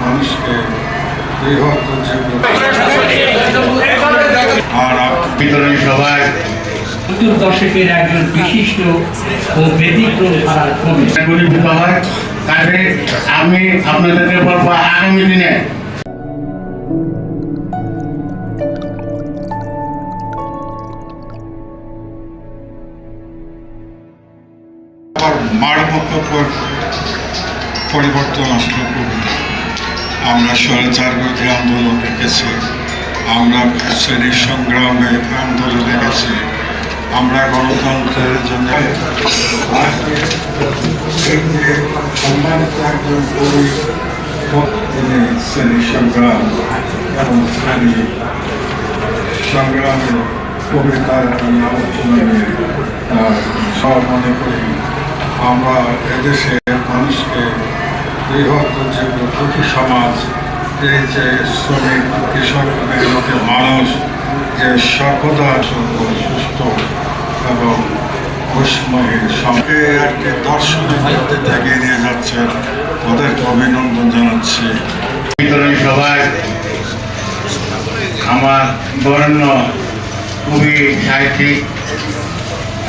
মানুষকে আর বিতরণী সভায় সত্তর দশকের একজন বিশিষ্ট ও ব্যতিক্রম ধারার কবি। গরিবিত হয় কাজে আমি আপনাদেরকে বলব আগামী দিনে। আবার মারমত পরিবর্তন আসলো কবিতা আমরা স্বৈরাচার বিরোধী আন্দোলন দেখেছি, আমরা শ্রেণি সংগ্রামে আন্দোলন দেখেছি, আমরা গণতন্ত্রের জন্য সম্মানিত একজন কবি তিনি শ্রেণি সংগ্রাম এবং শ্রেণি সংগ্রামে কবিতার আলোচনা নিয়ে সব মনে করি। আমরা এদেশের মানুষকে বৃহৎ যে দুঃখী সমাজ, এই যে শ্রমিক কৃষক মেহনতি মানুষ যে সর্বদা সুস্থ এবং ঘুষমহীন সঙ্গে একটি দর্শনের মধ্যে থেকে নিয়ে যাচ্ছেন ওদেরকে অভিনন্দন জানাচ্ছি। সভায় আমার বরেণ্য কবি, সাহিত্যিক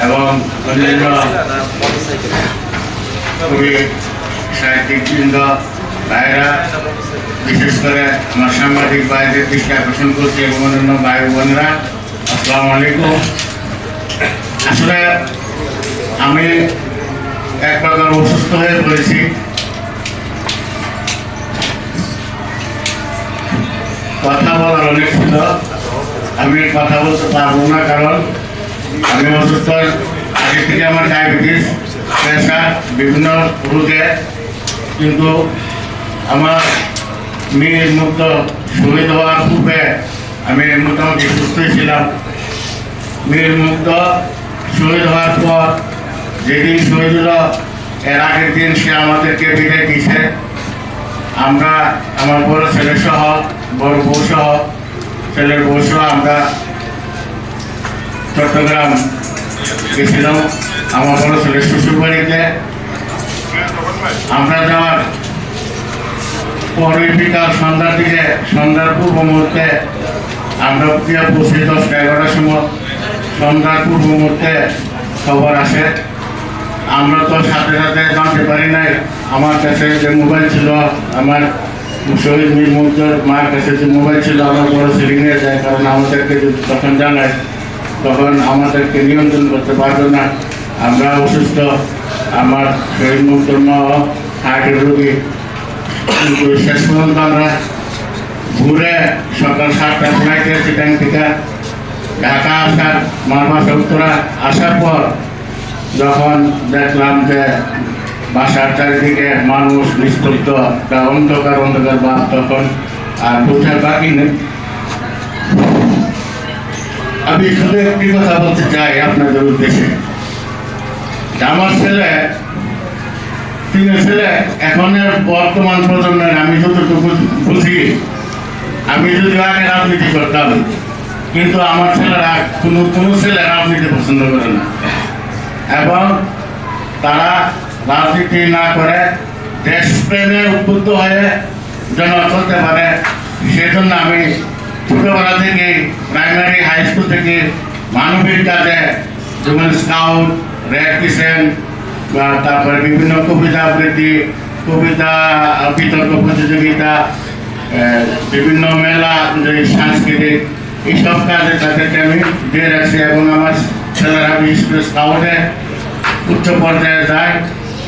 এবং অন্যান্য কবি বৃন্দ ভাইরা বিশেষ করে আমার সাংবাদিক ভাইদের দৃষ্টি আকর্ষণ করছি এবং অন্যান্য ভাই বোনেরা, আসসালামু আলাইকুম। আসলে আমি এক প্রকার অসুস্থ হয়ে পড়েছি। কথা বলার অনেক ছিল। আমি কথা বলতে পারব না, কারণ আমি অসুস্থ। আগে থেকে আমার ডায়াবেটিস, প্রেশার, বিভিন্ন রোগে কিন্তু আমার মেয়ের মুক্ত শহীদ হওয়ার পূর্বে আমি মোটামুটি সুস্থই ছিলাম। মেয়ের মুক্ত শহীদ হওয়ার পর যেদিন শহীদ হলো এর আগের দিন সে আমাদেরকে বিদায় দিয়েছে। আমরা, আমার বড় ছেলে সহ, বড় বউ সহ, ছেলের বউ সহ আমরা চট্টগ্রাম গেছিলাম। আমার বড় ছেলের শ্বশুর বাড়িতে আমরা যাওয়ার পরের বিকাল সন্ধ্যার দিকে, সন্ধ্যার পূর্ব মুহূর্তে আমরা প্রিয় পৌঁছে দশটা এগারোটার সময় সন্ধ্যার পূর্ব মুহূর্তে খবর আসে। আমরা তো সাথে সাথে জানতে পারি নাই, আমার কাছে যে মোবাইল ছিল, আমার শহীদ মীর মুগ্ধর মার কাছে যে মোবাইল ছিল, আমার বড় ছেলে নিয়ে যায় কারণ আমাদেরকে যদি তখন জানায়, তখন আমাদেরকে নিয়ন্ত্রণ করতে পারবে না। আমরা অসুস্থ আমার শহীদ মুগ্ধর মা হার্টের রোগী। শেষ পর্যন্ত আমরা ঘুরে সকাল সাতটা ফ্লাইটে চিটাং থেকে। ঢাকা আসার মারমাসা উত্তরা আসার পর যখন দেখলাম যে বাসার চারিদিকে মানুষ নিস্তব্ধ, একটা অন্ধকার অন্ধকার ভাব তখন আর বোঝার বাকি নেই। আমি শুধু একটি কথা বলতে চাই আপনাদের উদ্দেশ্যে। আমার ছেলে তিন ছেলে, এখনের বর্তমান প্রজন্মের, আমি যতটুকু বুঝি, আমি যদি আগে রাজনীতি করতাম, কিন্তু আমার ছেলেরা কোনো কোনো ছেলে রাজনীতি পছন্দ করে না। এবং তারা রাজনীতি না করে দেশপ্রেমে উদ্বুদ্ধ হয়ে যেন চলতে পারে, সেজন্য আমি ছোটবেলা থেকে প্রাইমারি হাই স্কুল থেকে মানবিক কাজে, যেমন স্কাউট রেড বা তারপরে বিভিন্ন কবিতা আবৃত্তি, কবিতা বিতর্ক প্রতিযোগিতা বিভিন্ন মেলা সাংস্কৃতিক, এইসব কাজে তাদেরকে আমি দিয়ে রাখছি এবং আমার ছেলেরা বিশেষ করে স্কাউটে উচ্চ পর্যায়ে যায়।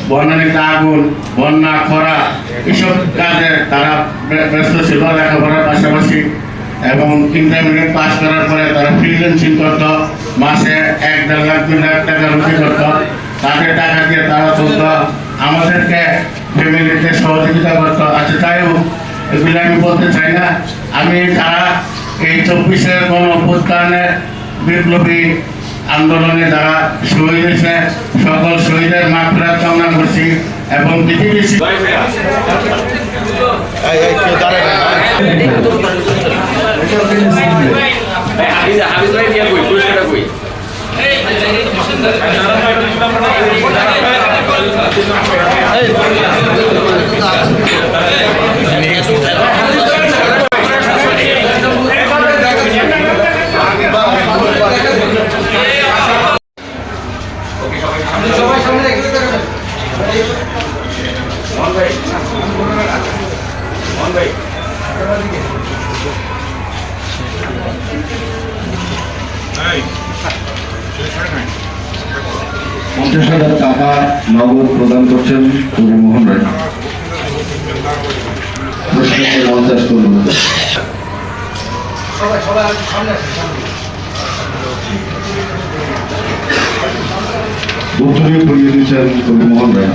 বন্যানিতে আগুন, বন্যা, খরা, এইসব কাজে তারা ব্য- ব্যস্ত ছিল লেখাপড়ার পাশাপাশি এবং ইন্টারমিডিয়েট পাস করার পরে ফ্রিল্যান্সিং করতো মাসে এক দেড় লাখ দুই লাখ টাকা রুটি করতো তাদের টাকা দিয়ে তারা চলতো আমাদেরকে ফ্যামিলিতে সহযোগিতা করত আচ্ছা যাই হোক এগুলো আমি বলতে চাই না আমি তারা এই চব্বিশের গণ অভ্যুত্থানে বিপ্লবী আন্দোলনে যারা শহীদ হয়েছে সকল শহীদের মাত্রা কামনা করছি এবং পৃথিবী যে হাবিব ভাই দিয়া কই পুরস্কারটা কই এই নগদ প্রদান করছেন কবি মোহন রায়। প্রশ্নকে মঞ্চাস করুন উত্তরীয় পড়িয়ে দিচ্ছেন কবি রায়।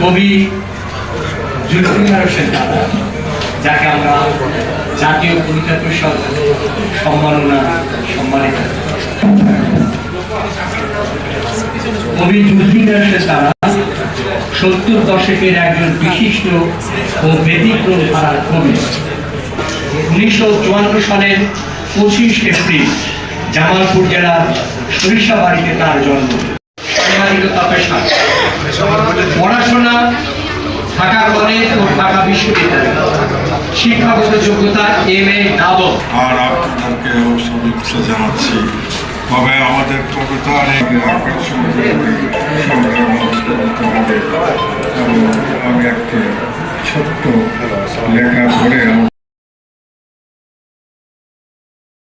কবি যাকে আমরা জাতীয় কবিতা পরিষদ সম্মাননা সম্মানিত। কবি দাদা সত্তর দশকের একজন বিশিষ্ট ও ব্যতিক্রম ধারার কবি। উনিশশো চুয়ান্ন সালের পঁচিশ এপ্রিল জামালপুর জেলার সরিষাবাড়িতে তার জন্ম। পড়াশোনা কলেজ ও ঢাকা বিশ্ববিদ্যালয়। শিক্ষাগত যোগ্যতা এম এ আর আপনাদেরকে শুভেচ্ছা জানাচ্ছি। তবে আমাদের কবিতার এই আকর্ষণ আমি একটি ছোট্ট লেখা আমার